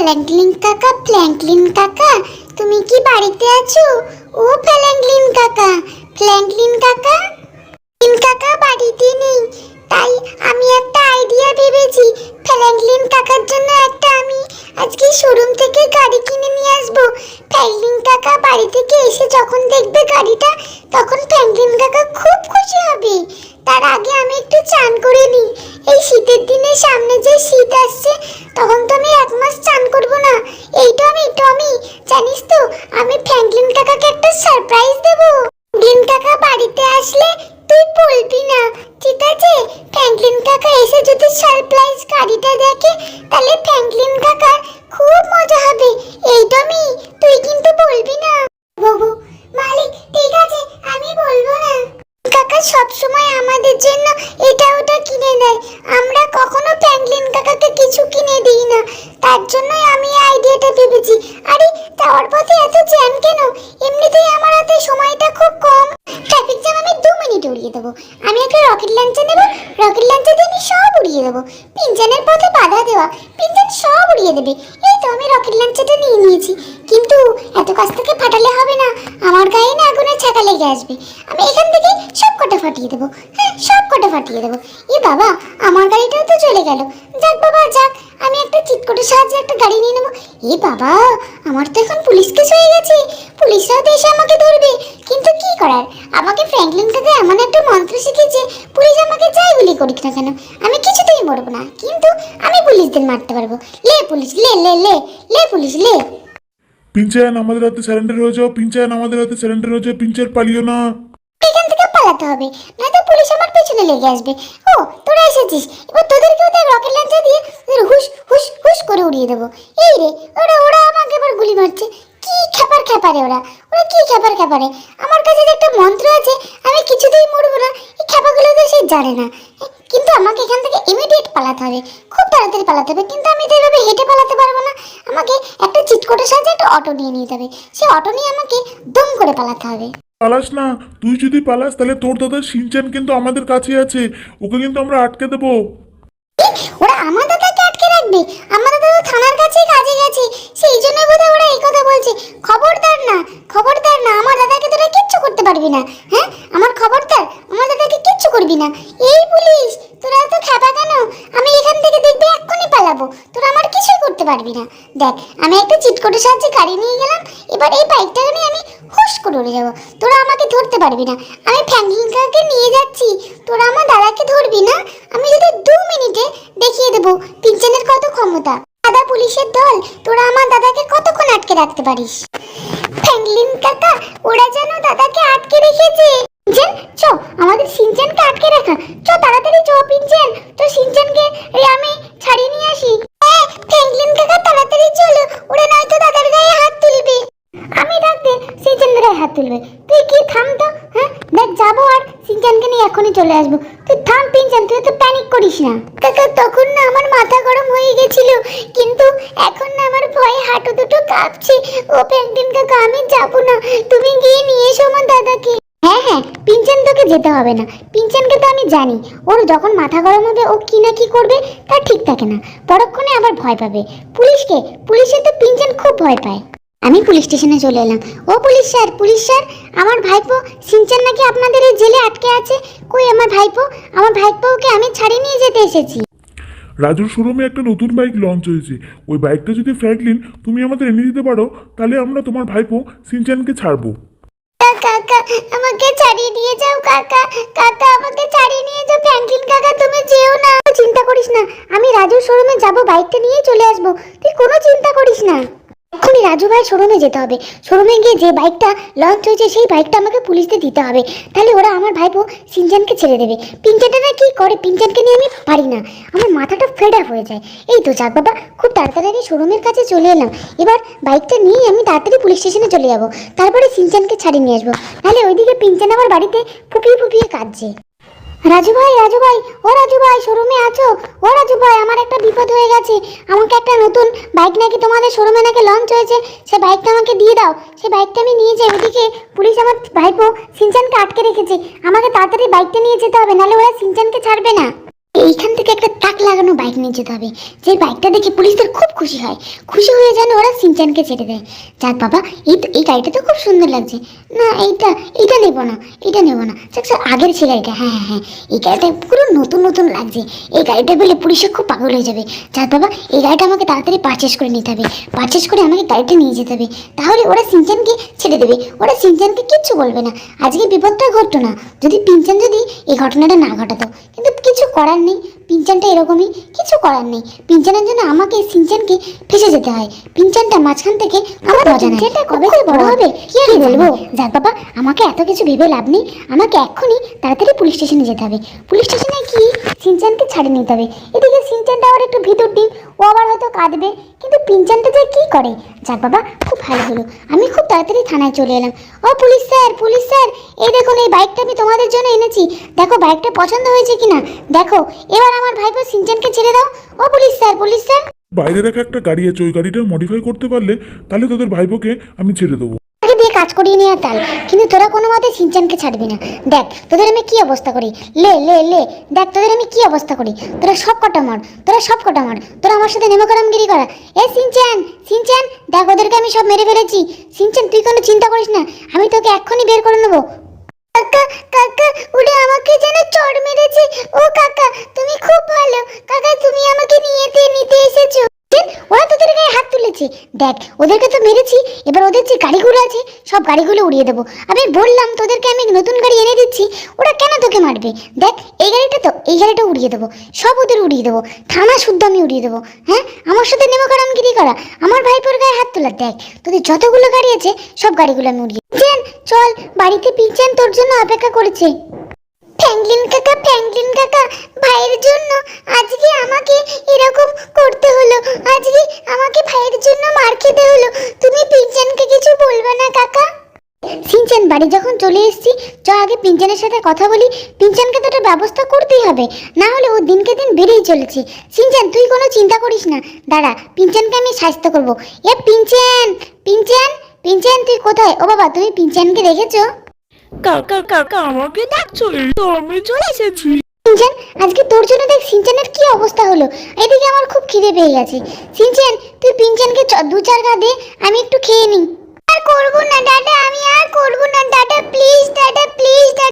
ফ্ল্যাঙ্কলিন কাকা ফ্ল্যাঙ্কলিন কাকা, তুমি কি বাড়িতে আছো? ও ফ্ল্যাঙ্কলিন কাকা ফ্ল্যাঙ্কলিন কাকা। ফ্ল্যাঙ্কলিন কাকা বাড়িতে নেই, তাই আমি একটা আইডিয়া ভেবেছি ফ্র্যাঙ্কলিন কাকার জন্য একটা আমি আজকে শোরুম থেকে গাড়ি কিনে নিয়ে আসব। ফ্র্যাঙ্কলিন কাকা বাড়ি থেকে এসে যখন দেখবে গাড়িটা, তখন ফ্র্যাঙ্কলিন কাকা খুব খুশি হবে। তার আগে আমি একটু চান করে নিই। এই শীতের দিনে সামনে যে শীত আসছে তখন তো আমি এক মাস চান করব না এই তো আমি তো আমি জানিস তো আমি ফ্র্যাঙ্কলিন কাকাকে একটা সারপ্রাইজ দেবো ফ্র্যাঙ্কলিন কাকা বাড়িতে আসলে তুই বলবি না ঠিক আছে ফ্র্যাঙ্কলিন কাকা এসে যদি সারপ্রাইজ গাড়িটা দেখে তাহলে ফ্র্যাঙ্কলিন কাকার খুব মজা হবে। এই তো আমি উড়িয়ে দেবো। পিনচানের পথে বাধা দেওয়া পিনচান সব উড়িয়ে দেবে। এই তো আমি রকেট লঞ্চটা নিয়ে নিয়েছি। কিন্তু এত কাছ থেকে ফাটালে হবে না। আমার গায়ে না আগুনের ছাকা লেগে আসবে। আমি এখান থেকে সব কটা ফাটিয়ে দেবো। হ্যাঁ সব কটা ফাটিয়ে দেবো। এ বাবা, আমার গাড়িটাও তো চলে গেল। যাক বাবা, যাক। আমি একটা চিটকোটের সাহায্যে একটা গাড়ি নিয়ে নেব। এ বাবা, আমার তো এখন পুলিশ কেস হয়ে গেছে। পুলিশরাও তো এসে আমাকে ধরবে। কিন্তু কি করার? আমাকে ফ্র্যাঙ্কলিন কাকা এমন একটা মন্ত্র শিখেছে পুলিশ আমাকে যাই গুলি করুক না কেন? আমি মরবো না কিন্তু আমি পুলিশদের মারতে পারব। লে পুলিশ লে লে লে লে পুলিশ লে। পিঞ্চায়ন আমাদের হাতে স্যারেন্ডার হয়ে যাও পিঞ্চায়ন আমাদের হাতে স্যারেন্ডার হয়ে যাও পিঞ্চার পালিও না। এখান থেকে পালাতে হবে নয়তো পুলিশ আমার পেছনে লেগে আসবে। ও তোরা এসেছিস এবার তোদেরকেও তাই রকেট লঞ্চার দিয়ে ওদের হুশ হুশ হুশ করে উড়িয়ে দেবো। এই রে ওরা ওরা আমাকে এবার গুলি মারছে। কি খেপার খেপারে ওরা ওরা কি খেপার খেপারে আমার কাছে যে একটা মন্ত্র আছে আমি কিছুতেই মরবো না এই খেপাগুলো তো সে জানে না। কিন্তু আমাকে এখান থেকে ইমিডিয়েট পালাতে হবে। খুব তাড়াতাড়ি পালাতে হবে কিন্তু আমি তো এভাবে হেঁটে পালাতে পারব না। আমাকে একটা চিটকোটের সাহায্যে একটা অটো নিয়ে নিতে হবে। সে অটো নিয়ে আমাকে দম করে পালাতে হবে। পালাস না তুই যদি পালাস তাহলে তোর দাদা সিনচান কিন্তু আমাদের কাছে আছে। ওকে কিন্তু আমরা আটকে দেবো। ওরা আমার দাদাকে আটকে রাখবে? আমার দাদা তো থানার কাছেই কাজে গেছে। সেই জন্য বোধহয় ওরা এই কথা বলছে। খবরদার না খবরদার না আমার দাদাকে তোরা কিচ্ছু করতে পারবি না হ্যাঁ? আমার খবরদার কিচ্ছু করবি না। এই পুলিশ তোরা তো খাবা কেন? আমি এখান থেকে দেখবি, এক্ষুনি পালাবো। তোরা আমার কিছুই করতে পারবি না। দেখ, আমি একটা চিটকোটের সাহায্যে গাড়ি নিয়ে গেলাম, এবার এই বাইকটাকে নিয়ে আমি হুশ করে উড়ে যাব। তোরা আমাকে ধরতে পারবি না। আমি ফ্যাঙ্কলিনকাকে নিয়ে যাচ্ছি। তোরা আমার দাদাকে ধরবি না? আমি যদি দু মিনিটে দেখিয়ে দেবো পিনচেনের কত ক্ষমতা। দাদা পুলিশের দল, তোরা আমার দাদাকে কতক্ষণ আটকে রাখতে পারিস? ফ্যাঙ্কলিন কাকা, ওরা যেন দাদাকে আটকে রেখেছে। পিনচেন চ, আমাদের সিনচেনকে আটকে রাখা। চ, তাড়াতাড়ি চ, পিনচেন। তো সিনচেনকে আমি ছাড়িয়ে নিয়ে আসি। হ্যাঁ ফ্যাঙ্কলিন কাকা, তাড়াতাড়ি চলো। ওরা নয়তো দাদার গায়ে হাত তুলবে। আমি ডাকতে সিনচেনের গায়ে হাত তুলবে। তুই কি, থাম তো হ্যাঁ? দেখ, যাব আর সিনচানকে নিয়ে এখনই চলে আসব। তুই থাম, পিনচান, তুই তো প্যানিক করিস না। কাকা, তখন না আমার মাথা গরম হয়ে গেছিল। কিন্তু এখন না আমার ভয়ে হাঁটু দুটো কাঁপছে। ও প্যান্টিন কাকা, আমি যাব না। তুমি গিয়ে নিয়ে এসো আমার দাদাকে। হ্যাঁ হ্যাঁ পিনচান তোকে যেতে হবে না। পিনচানকে তো আমি জানি, ওর যখন মাথা গরম হবে, ও কি না কি করবে তা ঠিক থাকে না। পরক্ষণে আবার ভয় পাবে। পুলিশকে পুলিশের তো পিনচান খুব ভয় পায়। আমি পুলিশ স্টেশনে চলে এলাম। ও পুলিশ স্যার পুলিশ স্যার, আমার ভাইপো, সিনচান নাকি আপনাদের এই জেলে আটকে আছে? কই আমার ভাইপো? আমার ভাইপোকে আমি ছাড়িয়ে নিয়ে যেতে এসেছি। রাজুর শোরুমে একটা নতুন বাইক লঞ্চ হয়েছে। ওই বাইকটা যদি ফ্র্যাঙ্কলিন তুমি আমাদের এনে দিতে পারো, তাহলে আমরা তোমার ভাইপো, সিনচানকে ছাড়বো। কাকা, আমাকে ছাড়িয়ে নিয়ে যাও কাকা। কাকা, আমাকে ছাড়িয়ে নিয়ে যাও। ফ্র্যাঙ্কলিন কাকা, তুমি যেও না। চিন্তা করিস না। আমি রাজুর শোরুমে যাব বাইকটা নিয়ে চলে আসব। তুই কোনো চিন্তা করিস না। এক্ষুনি রাজু ভাই শোরুমে যেতে হবে। শোরুমে গিয়ে যে বাইকটা লঞ্চ হয়েছে, সেই বাইকটা আমাকে পুলিশদের দিতে হবে। তাহলে ওরা আমার ভাইপো সিনচানকে ছেড়ে দেবে। পিনচানটা না কি করে? পিনচানকে নিয়ে আমি পারি না। আমার মাথাটা ফেড আপ হয়ে যায়। এই তো যাক বাবা, খুব তাড়াতাড়ি শোরুমের কাছে চলে এলাম। এবার বাইকটা নিয়ে আমি তাড়াতাড়ি পুলিশ স্টেশনে চলে যাব। তারপরে সিনচানকে ছাড়িয়ে নিয়ে আসব। তাহলে ওইদিকে পিনচান আমার বাড়িতে ফুপিয়ে ফুপিয়ে কাঁদছে। রাজু ভাই রাজু ভাই, ও রাজু ভাই, শোরুমে আছো? ও রাজু ভাই, আমার একটা বিপদ হয়ে গেছে। আমাকে একটা নতুন বাইক নাকি তোমাদের শোরুমে নাকি লঞ্চ হয়েছে। সে বাইকটা আমাকে দিয়ে দাও। সে বাইকটা আমি নিয়ে যাই। ওদিকে পুলিশ আমার ভাইপো সিনচানকে আটকে রেখেছে। আমাকে তাড়াতাড়ি বাইকটা নিয়ে যেতে হবে, নাহলে ওরা সিনচানকে ছাড়বে না। এইখান থেকে একটা তাক লাগানো বাইক নিয়ে যেতে হবে। যে বাইকটা দেখে পুলিশদের খুব খুশি হয়। খুশি হয়ে যেন ওরা সিনচানকে ছেড়ে দেয়। যাক বাবা, এই তো, এই গাড়িটা তো খুব সুন্দর লাগছে। না, এইটা এইটা নেব না এটা নেব না। যাক স্যার আগের সে গাড়িটা হ্যাঁ হ্যাঁ হ্যাঁ এই গাড়িটা পুরো নতুন নতুন লাগছে। এই গাড়িটা পেলে পুলিশে খুব পাগল হয়ে যাবে। যাক বাবা, এই গাড়িটা আমাকে তাড়াতাড়ি পারচেস করে নিতে হবে। পারচেস করে আমাকে গাড়িটা নিয়ে যেতে হবে। তাহলে ওরা সিনচানকে ছেড়ে দেবে। ওরা সিনচানকে কিচ্ছু বলবে না। আজকে বিপদটা ঘটতো না। যদি পিনচান যদি এই ঘটনাটা না ঘটাতো, কিন্তু কিছু করার নেই পিনচানটা এরকমই কিছু করার নেই। পিনচানের জন্য আমাকে সিনচানকে ফেসে যেতে হয়। পিনচানটা মাঝখান থেকে আমার মজা নেই এটা কবে যে বড় হবে কি আর বলব? যাক বাবা আমাকে এত কিছু ভেবে লাভ নেই। আমাকে এক্ষুনি তাড়াতাড়ি পুলিশ স্টেশনে যেতে হবে। পুলিশ স্টেশনে কি সিনচানকে ছাড়ে নিতে হবে। এদিকে সিনচানটা আবার একটু ভিতর দিন ও আবার হয়তো কাঁদবে কিন্তু পিঞ্চানটা যে কি করে? যাক বাবা, খুব ভালো হলো। আমি খুব তাড়াতাড়ি থানায় চলে এলাম। ও পুলিশ স্যার পুলিশ স্যার, এই দেখুন, এই বাইকটা আমি তোমাদের জন্য এনেছি। দেখো, বাইকটা পছন্দ হয়েছে কিনা? দেখো, এবার আমার ভাইপো সিনচানকে ছেড়ে দাও। ও পুলিশ স্যার পুলিশ স্যার। বাইরে রাখা একটা গাড়ি আছে, ওই গাড়িটা মডিফাই করতে পারলে তাহলে তোদের ভাইপোকে আমি ছেড়ে দেবো। কাজ করিয়ে নেওয়া তাল। কিন্তু তোরা কোনো মতে সিনচানকে ছাড়বি না। দেখ, তোদের আমি কি অবস্থা করি? লে লে লে। দেখ, তোদের আমি কি অবস্থা করি? তোরা সব কটা মর। তোরা সব কটা মর। তোরা আমার সাথে নেমকরামগিরি করা। এ সিনচান সিনচান, দেখ ওদেরকে আমি সব মেরে ফেলেছি। সিনচান, তুই কোনো চিন্তা করিস না। আমি তোকে এক্ষুনি বের করে নেব। কাকা কাকা ওরা আমাকে যেন চড় মেরেছে। ও কাকা, তুমি খুব ভালো। কাকা, তুমি আমাকে নিয়েতে, নিতে এসেছ। ওরা তোদের গায়ে হাত তুলেছে। দেখ ওদেরকে তো মেরেছি এবার ওদের যে গাড়িগুলো আছে সব গাড়িগুলো উড়িয়ে দেবো। আমি বললাম তোদেরকে আমি নতুন গাড়ি এনে দিচ্ছি, ওরা কেন তোকে মারবে? দেখ, এই গাড়িটা তো, এই গাড়িটা উড়িয়ে দেবো। সব ওদের উড়িয়ে দেবো। থানা শুদ্ধ আমি উড়িয়ে দেবো। হ্যাঁ? আমার সাথে নেমকরামগিরি করা আমার ভাইপোর গায়ে হাত তোলা। দেখ, তোদের যতগুলো গাড়ি আছে, সব গাড়িগুলো আমি উড়িয়ে চেন চল, বাড়িতে পিনচেন তোর জন্য অপেক্ষা করেছে। ফ্র্যাঙ্কলিন কাকা ফ্র্যাঙ্কলিন কাকা, ভাইয়ের জন্য আজকে আমাকে এরকম করতে হলো। আজকে আমাকে ভাইয়ের জন্য মার খেতে হলো। তুমি পিনচানকে কিছু বলবে না কাকা? সিনচান বাড়ি যখন চলে এসেছি চ আগে পিনচানের সাথে কথা বলি। পিনচানকে তো একটা ব্যবস্থা করতেই হবে। না হলে ও দিনকে দিন বেড়েই চলেছে। সিনচান তুই কোনো চিন্তা করিস না। দাঁড়া পিনচানকে আমি স্বাস্থ্য করব। এ পিনচান! পিনচান! পিনচান তুই কোথায়? ও বাবা তুমি পিনচানকে দেখেছ? কাকা কাকা আমাকে ডাকছো? তো আমি চলে এসেছি। সিনচান আজকে তোর জন্য দেখ সিনচানের কি অবস্থা হলো। এদিকে আমার খুব খিদে পেয়ে গেছে। সিনচান তুই পিনচানকে চ- দু চার গা দে আমি একটু খেয়ে নিই। আর করব না দাদা আমি আর করব না দাদা প্লিজ দাদা প্লিজ দাদা।